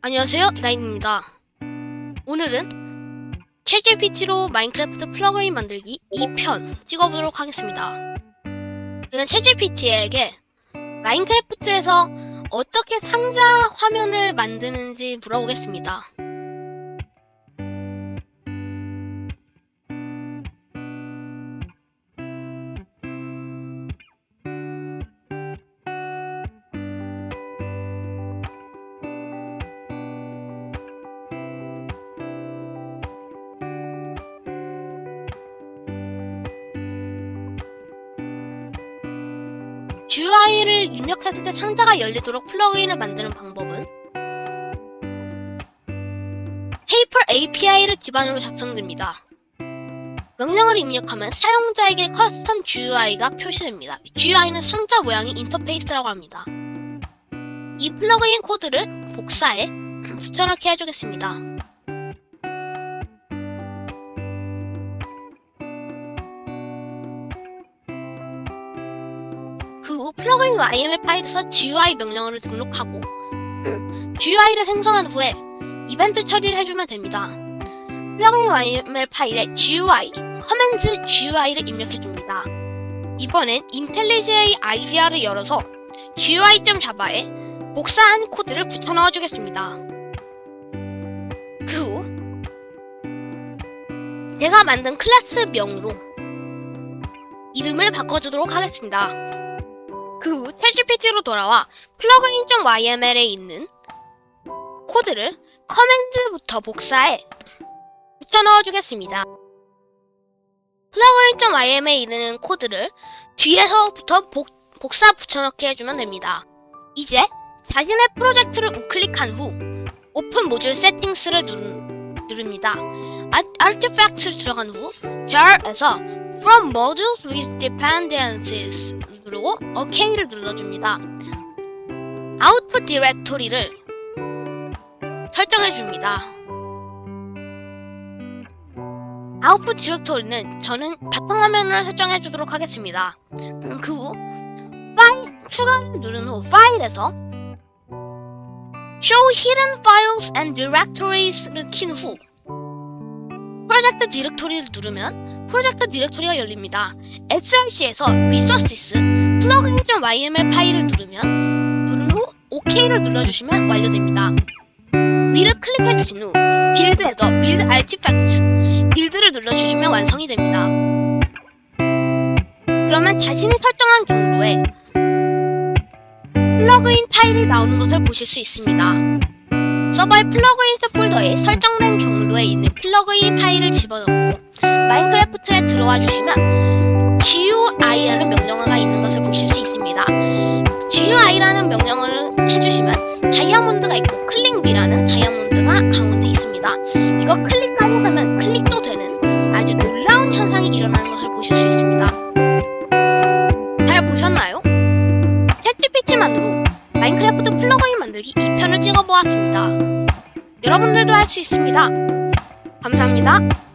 안녕하세요, 나인입니다. 오늘은 챗GPT로 마인크래프트 플러그인 만들기 2편 찍어보도록 하겠습니다. 저는 챗GPT에게 마인크래프트에서 어떻게 상자 화면을 만드는지 물어보겠습니다. GUI를 입력했을 때 상자가 열리도록 플러그인을 만드는 방법은 페이퍼 API를 기반으로 작성됩니다. 명령을 입력하면 사용자에게 커스텀 GUI가 표시됩니다. GUI는 상자 모양의 인터페이스라고 합니다. 이 플러그인 코드를 복사해 붙여넣기 해주겠습니다. 그 후 플러그인 YML 파일에서 GUI 명령어를 등록하고 GUI를 생성한 후에 이벤트 처리를 해주면 됩니다. 플러그인 YML 파일에 GUI, 커맨드 GUI를 입력해줍니다. 이번엔 IntelliJ IDEA를 열어서 GUI.java에 복사한 코드를 붙여 넣어주겠습니다. 그 후 제가 만든 클래스 명으로 이름을 바꿔주도록 하겠습니다. 그 후 챗GPT로 돌아와 plugin.yml에 있는 코드를 커맨드부터 복사해 붙여 넣어주겠습니다. plugin.yml에 있는 코드를 뒤에서부터 복, 복사 붙여넣기 해주면 됩니다. 이제 자신의 프로젝트를 우클릭한 후 오픈 모듈 세팅스를 누릅, 누릅니다. 아, 아티팩트를 들어간 후 jar에서 from modules with dependencies 누르고 OK를 눌러줍니다. 아웃풋 디렉토리를 설정해줍니다. 아웃풋 디렉토리는 저는 바탕화면으로 설정해주도록 하겠습니다. 그 후 파일 추가를 누른 후 파일에서 Show Hidden Files and Directories를 킨 후 프로젝트 디렉토리를 누르면 프로젝트 디렉토리가 열립니다. src에서 Resources plugin.yml 파일을 누르면 누른 후 OK를 눌러주시면 완료됩니다. 위를 클릭해주신 후 빌드에서 빌드 아티팩트 빌드를 눌러주시면 완성이 됩니다. 그러면 자신이 설정한 경로에 플러그인 파일이 나오는 것을 보실 수 있습니다. 서버의 플러그인스 폴더에 설정된 경로에 있는 플러그인 파일을 집어넣고 마인크래프트에 들어와 주시면 GUI라는 명령 명령어를 해주시면 다이아몬드가 있고 클릭미라는 다이아몬드가 가운데 있습니다. 이거 클릭하고 가면 클릭도 되는 아주 놀라운 현상이 일어나는 것을 보실 수 있습니다. 잘 보셨나요? 챗GPT만으로 마인크래프트 플러그인 만들기 2편을 찍어보았습니다. 여러분들도 할 수 있습니다. 감사합니다.